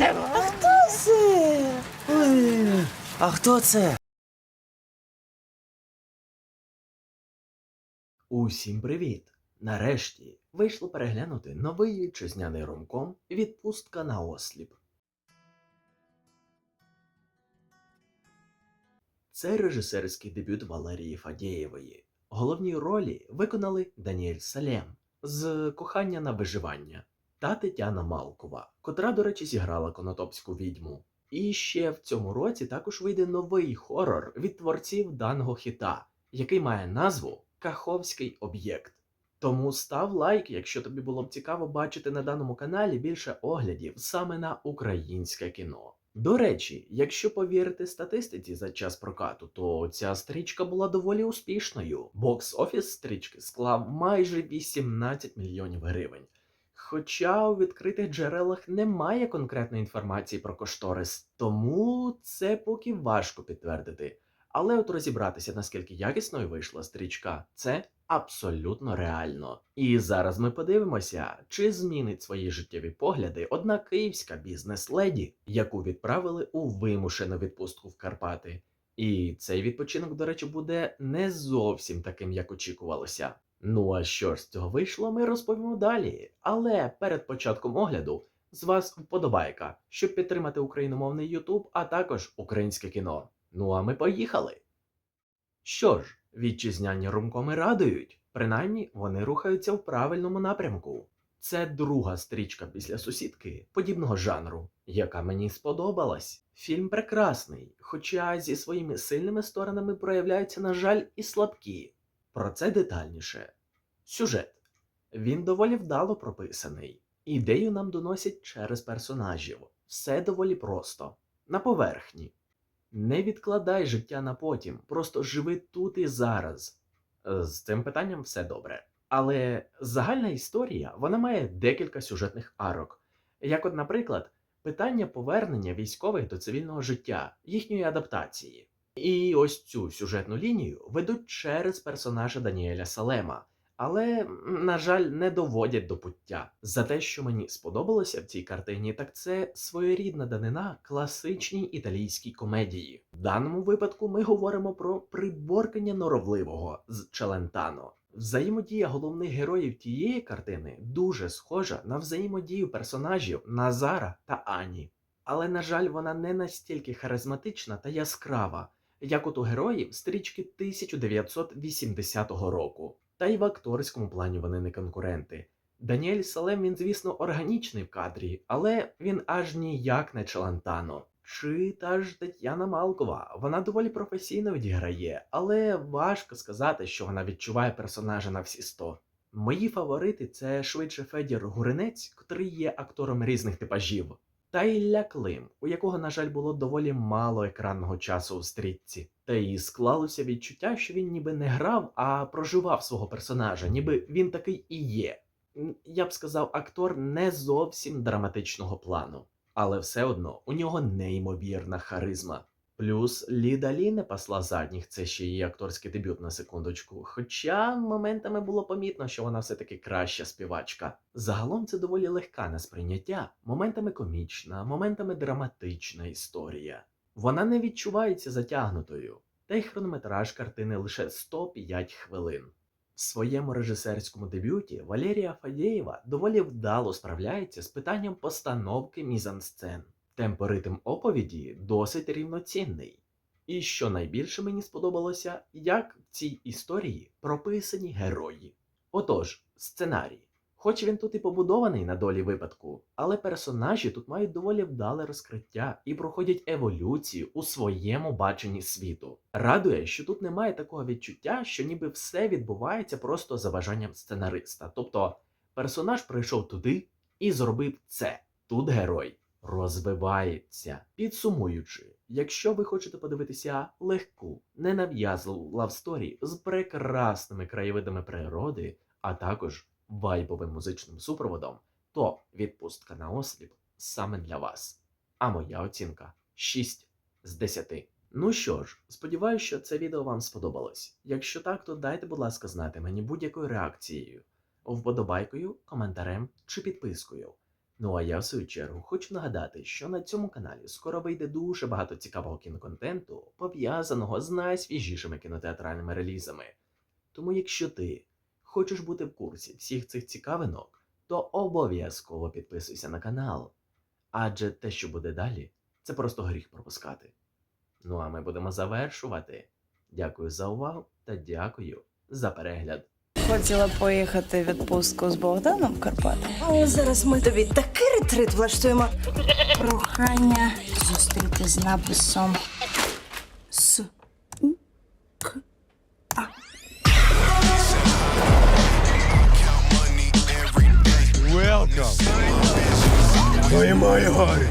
Е, а хто це? А хто це? Усім привіт! Нарешті вийшло переглянути новий вітчизняний ромком Відпустка на осліп. Це режисерський дебют Валерії Фадєєвої. Головні ролі виконали Даніель Салем з кохання на виживання та Тетяна Малкова, котра, до речі, зіграла конотопську відьму. І ще в цьому році також вийде новий хорор від творців даного хіта, який має назву Каховський об'єкт. Тому став лайк, якщо тобі було б цікаво бачити на даному каналі більше оглядів саме на українське кіно. До речі, якщо повірити статистиці за час прокату, то ця стрічка була доволі успішною. Бокс-офіс стрічки склав майже 18 мільйонів гривень. Хоча у відкритих джерелах немає конкретної інформації про кошторис, тому це поки важко підтвердити. Але от розібратися, наскільки якісною вийшла стрічка, це абсолютно реально. І зараз ми подивимося, чи змінить свої життєві погляди одна київська бізнес-леді, яку відправили у вимушену відпустку в Карпати. І цей відпочинок, до речі, буде не зовсім таким, як очікувалося. Ну а що ж з цього вийшло, ми розповімо далі. Але перед початком огляду з вас вподобайка, щоб підтримати україномовний Ютуб, а також українське кіно. Ну а ми поїхали. Що ж, вітчизняні румкоми радують, принаймні вони рухаються в правильному напрямку. Це друга стрічка після сусідки подібного жанру, яка мені сподобалась. Фільм прекрасний, хоча зі своїми сильними сторонами проявляються, на жаль, і слабкі. Про це детальніше. Сюжет. Він доволі вдало прописаний. Ідею нам доносять через персонажів. Все доволі просто. На поверхні. Не відкладай життя на потім, просто живи тут і зараз. Е, З цим питанням все добре. Але загальна історія вона має декілька сюжетних арок. Як, от, наприклад, питання повернення військових до цивільного життя, їхньої адаптації. І ось цю сюжетну лінію ведуть через персонажа Даніеля Салема, але, на жаль, не доводять до пуття. За те, що мені сподобалося в цій картині, так це своєрідна данина класичній італійській комедії. В даному випадку ми говоримо про приборкання норовливого з Челентано. Взаємодія головних героїв тієї картини дуже схожа на взаємодію персонажів Назара та Ані. Але, на жаль, вона не настільки харизматична та яскрава, як от у героїв стрічки 1980 року. Та й в акторському плані вони не конкуренти. Даніель Салем, він, звісно, органічний в кадрі, але він аж ніяк не Челантано. Чи та ж Тетяна Малкова, вона доволі професійно відіграє, але важко сказати, що вона відчуває персонажа на всі сто. Мої фаворити це швидше Федір Гуринець, котрий є актором різних типажів, та Ілля Клим, у якого, на жаль, було доволі мало екранного часу у стрітці. Та й склалося відчуття, що він ніби не грав, а проживав свого персонажа, ніби він такий і є. Я б сказав, актор не зовсім драматичного плану, але все одно у нього неймовірна харизма. Плюс Ліда Лі не пасла задніх, це ще її акторський дебют на секундочку. Хоча моментами було помітно, що вона все-таки краща співачка. Загалом це доволі легка на сприйняття, моментами комічна, моментами драматична історія. Вона не відчувається затягнутою, та й хронометраж картини лише 105 хвилин. В своєму режисерському дебюті Валерія Фадєєва доволі вдало справляється з питанням постановки мізансцен. Темпоритм оповіді досить рівноцінний. І що найбільше мені сподобалося, як в цій історії прописані герої. Отож, сценарій. Хоч він тут і побудований на долі випадку, але персонажі тут мають доволі вдале розкриття і проходять еволюцію у своєму баченні світу. Радує, що тут немає такого відчуття, що ніби все відбувається просто за бажанням сценариста. Тобто персонаж прийшов туди і зробив це. Тут герой розвивається. Підсумуючи, якщо ви хочете подивитися легку, ненав'язливу лавсторі з прекрасними краєвидами природи, а також вайбовим музичним супроводом, то відпустка на осліп саме для вас. А моя оцінка 6 з 10. Ну що ж, сподіваюся, що це відео вам сподобалось. Якщо так, то дайте, будь ласка, знати мені будь-якою реакцією, вподобайкою, коментарем чи підпискою. Ну а я в свою чергу хочу нагадати, що на цьому каналі скоро вийде дуже багато цікавого кіноконтенту, пов'язаного з найсвіжішими кінотеатральними релізами. Тому якщо ти хочеш бути в курсі всіх цих цікавинок, то обов'язково підписуйся на канал. Адже те, що буде далі, це просто гріх пропускати. Ну а ми будемо завершувати. Дякую за увагу та дякую за перегляд. Хотіла поїхати в відпустку з Богданом в Карпати. Але зараз ми тобі такий ретрит влаштуємо. Прохання зустріти з написом С У К Welcome. Твої мої горі.